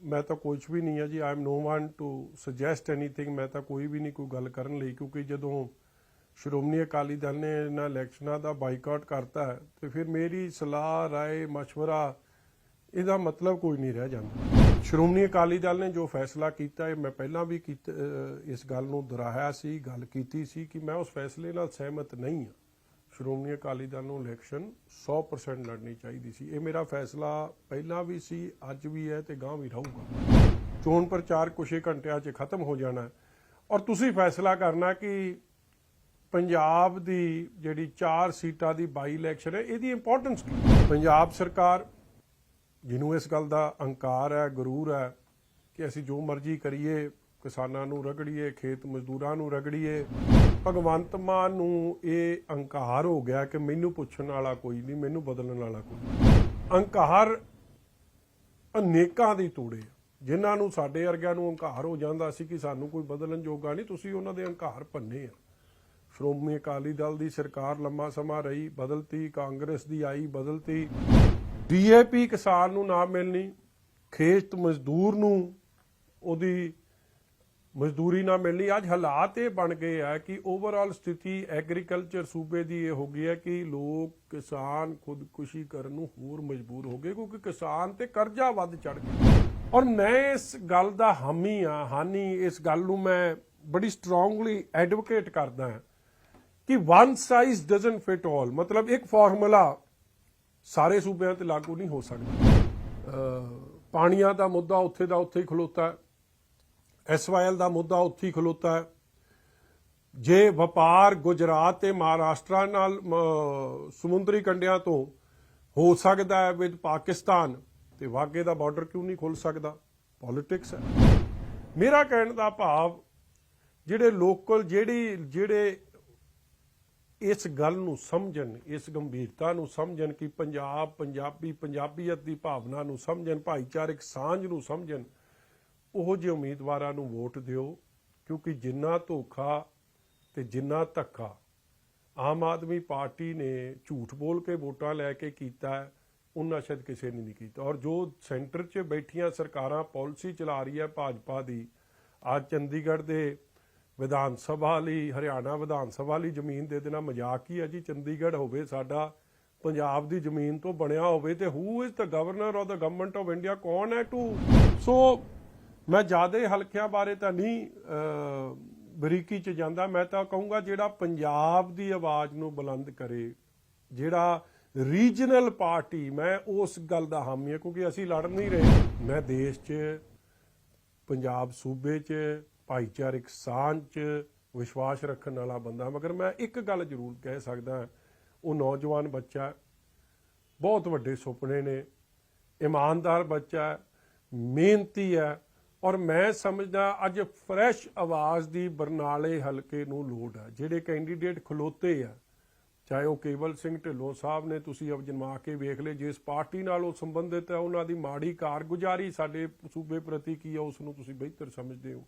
ਮੈਂ ਤਾਂ ਕੁਝ ਵੀ ਨਹੀਂ ਹੈ ਜੀ I am no one to suggest anything ਮੈਂ ਤਾਂ ਕੋਈ ਵੀ ਨਹੀਂ ਕੋਈ ਗੱਲ ਕਰਨ ਲਈ ਕਿਉਂਕਿ ਜਦੋਂ ਸ਼੍ਰੋਮਣੀ ਅਕਾਲੀ ਦਲ ਨੇ ਇਹਨਾਂ ਇਲੈਕਸ਼ਨਾਂ ਦਾ ਬਾਈਕਾਟ ਕਰਤਾ ਹੈ, ਤੇ ਫਿਰ ਮੇਰੀ ਸਲਾਹ ਰਾਏ مشورہ ਇਹਦਾ ਮਤਲਬ ਕੋਈ ਨਹੀਂ ਰਹਿ ਜਾਂਦਾ ਸ਼੍ਰੋਮਣੀ ਅਕਾਲੀ ਦਲ ਨੇ ਜੋ ਫੈਸਲਾ ਕੀਤਾ ਹੈ ਮੈਂ ਪਹਿਲਾਂ ਵੀ ਕੀਤਾ ਅਹ, ਇਸ ਗੱਲ ਨੂੰ ਦੁਹਰਾਇਆ ਸੀ ਗੱਲ ਕੀਤੀ ਸੀ ਕਿ ਮੈਂ ਉਸ ਫੈਸਲੇ ਨਾਲ ਸਹਿਮਤ ਨਹੀਂ ਹਾਂ ਸ਼੍ਰੋਮਣੀ ਅਕਾਲੀ ਦਲ ਨੂੰ ਇਲੈਕਸ਼ਨ 100% ਲੜਨੀ ਚਾਹੀਦੀ ਸੀ। ਇਹ ਮੇਰਾ ਫੈਸਲਾ ਪਹਿਲਾਂ ਵੀ ਸੀ, ਅੱਜ ਵੀ ਹੈ ਤੇ ਗਾਂ ਵੀ ਰਹੂਗਾ। ਚੋਣ ਪ੍ਰਚਾਰ ਕੁਛ ਘੰਟਿਆਂ 'ਚ ਖਤਮ ਹੋ ਜਾਣਾ ਔਰ ਤੁਸੀਂ ਫੈਸਲਾ ਕਰਨਾ ਕਿ ਪੰਜਾਬ ਦੀ ਜਿਹੜੀ 4 ਸੀਟਾਂ ਦੀ ਬਾਈ ਇਲੈਕਸ਼ਨ ਹੈ, ਇਹਦੀ ਇੰਪੋਰਟੈਂਸ ਕੀ? ਪੰਜਾਬ ਸਰਕਾਰ, ਜਿਹਨੂੰ ਇਸ ਗੱਲ ਦਾ ਅਹੰਕਾਰ ਹੈ, ਗਰੂਰ ਹੈ ਕਿ ਅਸੀਂ ਜੋ ਮਰਜ਼ੀ ਕਰੀਏ ਕਿਸਾਨਾਂ ਨੂੰ ਰਗੜੀਏ, ਖੇਤ ਮਜ਼ਦੂਰਾਂ ਨੂੰ ਰਗੜੀਏ ਭਗਵੰਤ ਮਾਨ ਨੂੰ ਇਹ ਅਹੰਕਾਰ ਹੋ ਗਿਆ ਕਿ ਮੈਨੂੰ ਪੁੱਛਣ ਵਾਲਾ ਕੋਈ ਨਹੀਂ, ਮੈਨੂੰ ਬਦਲਣ ਵਾਲਾ ਕੋਈ ਨਹੀਂ। ਅਹੰਕਾਰ ਅਨੇਕਾਂ ਦੀ ਤੋੜੇ ਆ। ਜਿਨ੍ਹਾਂ ਨੂੰ ਸਾਡੇ ਵਰਗਿਆਂ ਨੂੰ ਹੰਕਾਰ ਹੋ ਜਾਂਦਾ ਸੀ ਕਿ ਸਾਨੂੰ ਕੋਈ ਬਦਲਣ ਜੋਗਾ ਨਹੀਂ, ਤੁਸੀਂ ਉਹਨਾਂ ਦੇ ਹੰਕਾਰ ਭੰਨੇ ਆ ਸ਼੍ਰੋਮਣੀ ਅਕਾਲੀ ਦਲ ਦੀ ਸਰਕਾਰ ਲੰਮਾ ਸਮਾਂ ਰਹੀ, ਬਦਲਤੀ, ਕਾਂਗਰਸ ਦੀ ਆਈ ਬਦਲਤੀ ਡੀਏਪੀ ਕਿਸਾਨ ਨੂੰ ਨਾ ਮਿਲਣੀ, ਖੇਤ ਮਜ਼ਦੂਰ ਨੂੰ ਉਹਦੀ ਮਜ਼ਦੂਰੀ ਨਾ ਮਿਲਣੀ। ਅੱਜ ਹਾਲਾਤ ਇਹ ਬਣ ਗਏ ਆ ਕਿ ਓਵਰਆਲ ਸਥਿਤੀ ਐਗਰੀਕਲਚਰ ਸੂਬੇ ਦੀ ਇਹ ਹੋ ਗਈ ਹੈ ਕਿ ਲੋਕ ਕਿਸਾਨ ਖੁਦਕੁਸ਼ੀ ਕਰਨ ਨੂੰ ਹੋਰ ਮਜਬੂਰ ਹੋ ਗਏ ਕਿਉਂਕਿ ਕਿਸਾਨ ਤੇ ਕਰਜ਼ਾ ਵੱਧ ਚੜ ਗਿਆ। ਔਰ ਮੈਂ ਇਸ ਗੱਲ ਦਾ ਹਾਮੀ ਆ, ਹਾਨੀ ਇਸ ਗੱਲ ਨੂੰ ਮੈਂ ਬੜੀ ਸਟਰੋਂਗਲੀ ਐਡਵੋਕੇਟ ਕਰਦਾ ਹਾਂ ਕਿ one size doesn't fit all ਮਤਲਬ ਇੱਕ ਫਾਰਮੂਲਾ ਸਾਰੇ ਸੂਬਿਆਂ ਤੇ ਲਾਗੂ ਨਹੀਂ ਹੋ ਸਕਦਾ। ਪਾਣੀਆਂ ਦਾ ਮੁੱਦਾ ਉੱਥੇ ਦਾ ਉੱਥੇ ਹੀ ਖਲੋਤਾ ਹੈ। ਐਸਵਾਈਐਲ ਦਾ ਮੁੱਦਾ ਉੱਥੇ ਖਲੋਤਾ ਹੈ। ਜੇ ਵਪਾਰ ਗੁਜਰਾਤ ਤੇ ਮਹਾਰਾਸ਼ਟਰ ਨਾਲ ਸਮੁੰਦਰੀ ਕੰਢਿਆਂ ਤੋਂ ਹੋ ਸਕਦਾ ਹੈ ਵਿਦ ਪਾਕਿਸਤਾਨ, ਤੇ ਵਾਗੇ ਦਾ ਬਾਰਡਰ ਕਿਉਂ ਨਹੀਂ ਖੁੱਲ ਸਕਦਾ? ਪੋਲਿਟਿਕਸ ਹੈ। ਮੇਰਾ ਕਹਿਣ ਦਾ ਭਾਵ, ਜਿਹੜੇ ਲੋਕਲ, ਜਿਹੜੀ, ਜਿਹੜੇ ਇਸ ਗੱਲ ਨੂੰ ਸਮਝਣ, ਇਸ ਗੰਭੀਰਤਾ ਨੂੰ ਸਮਝਣ ਕਿ ਪੰਜਾਬ, ਪੰਜਾਬੀ, ਪੰਜਾਬੀਅਤ ਦੀ ਭਾਵਨਾ ਨੂੰ ਸਮਝਣ, ਭਾਈਚਾਰਕ ਸਾਂਝ ਨੂੰ ਸਮਝਣ ਉਹ ਜਿਹੇ ਉਮੀਦਵਾਰਾਂ ਨੂੰ ਵੋਟ ਦਿਓ ਕਿਉਂਕਿ ਜਿੰਨਾ ਧੋਖਾ ਤੇ ਜਿੰਨਾ ਧੱਕਾ ਆਮ ਆਦਮੀ ਪਾਰਟੀ ਨੇ ਝੂਠ ਬੋਲ ਕੇ ਵੋਟਾਂ ਲੈ ਕੇ ਕੀਤਾ ਹੈ, ਉਹਨਾਂ ਸ਼ਾਇਦ ਕਿਸੇ ਨੇ ਨਹੀਂ ਕੀਤਾ। ਔਰ ਜੋ ਸੈਂਟਰ 'ਚ ਬੈਠੀਆਂ ਸਰਕਾਰਾਂ ਪਾਲਿਸੀ ਚਲਾ ਰਹੀ ਹੈ ਭਾਜਪਾ ਦੀ ਅੱਜ ਚੰਡੀਗੜ੍ਹ ਦੇ ਵਿਧਾਨ ਸਭਾ ਲਈ ਹਰਿਆਣਾ ਵਿਧਾਨ ਸਭਾ ਲਈ ਜ਼ਮੀਨ ਦੇ ਦੇਣਾ ਮਜ਼ਾਕ ਹੀ ਹੈ ਜੀ। ਚੰਡੀਗੜ੍ਹ ਹੋਵੇ ਸਾਡਾ ਪੰਜਾਬ ਦੀ ਜ਼ਮੀਨ ਤੋਂ ਬਣਿਆ ਹੋਵੇ ਤੇ who is the governor of the government of India ਕੌਣ ਹੈ ਟੂ ਸੋ ਮੈਂ ਜ਼ਿਆਦਾ ਹਲਕਿਆਂ ਬਾਰੇ ਤਾਂ ਨਹੀਂ ਬਰੀਕੀ ਚ ਜਾਂਦਾ। ਮੈਂ ਤਾਂ ਕਹੂੰਗਾ ਜਿਹੜਾ ਪੰਜਾਬ ਦੀ ਆਵਾਜ਼ ਨੂੰ ਬੁਲੰਦ ਕਰੇ, ਜਿਹੜਾ ਰੀਜਨਲ ਪਾਰਟੀ ਮੈਂ ਉਸ ਗੱਲ ਦਾ ਹਾਮੀ ਹਾਂ, ਕਿਉਂਕਿ ਅਸੀਂ ਲੜ ਨਹੀਂ ਰਹੇ। ਮੈਂ ਦੇਸ਼ 'ਚ, ਪੰਜਾਬ ਸੂਬੇ 'ਚ, ਭਾਈਚਾਰਕ ਸਾਂਝ 'ਚ ਵਿਸ਼ਵਾਸ ਰੱਖਣ ਵਾਲਾ ਬੰਦਾ ਮਗਰ ਮੈਂ ਇੱਕ ਗੱਲ ਜ਼ਰੂਰ ਕਹਿ ਸਕਦਾ ਉਹ ਨੌਜਵਾਨ ਬੱਚਾ ਬਹੁਤ ਵੱਡੇ ਸੁਪਨੇ ਨੇ, ਇਮਾਨਦਾਰ ਬੱਚਾ ਮਿਹਨਤੀ ਹੈ ਔਰ ਮੈਂ ਸਮਝਦਾ ਅੱਜ ਫਰੈਸ਼ ਆਵਾਜ਼ ਦੀ ਬਰਨਾਲੇ ਹਲਕੇ ਨੂੰ ਲੋੜ ਹੈ ਜਿਹੜੇ ਕੈਂਡੀਡੇਟ ਖਲੋਤੇ ਆ, ਚਾਹੇ ਉਹ ਕੇਵਲ ਸਿੰਘ ਢਿੱਲੋਂ ਸਾਹਿਬ ਨੇ, ਤੁਸੀਂ ਅਜਨਮਾ ਕੇ ਵੇਖ ਲਏ, ਜਿਸ ਪਾਰਟੀ ਨਾਲ ਉਹ ਸੰਬੰਧਿਤ ਹੈ ਉਹਨਾਂ ਦੀ ਮਾੜੀ ਕਾਰਗੁਜ਼ਾਰੀ ਸਾਡੇ ਸੂਬੇ ਪ੍ਰਤੀ ਕੀ ਹੈ ਉਸ ਨੂੰ ਤੁਸੀਂ ਬਿਹਤਰ ਸਮਝਦੇ ਹੋ।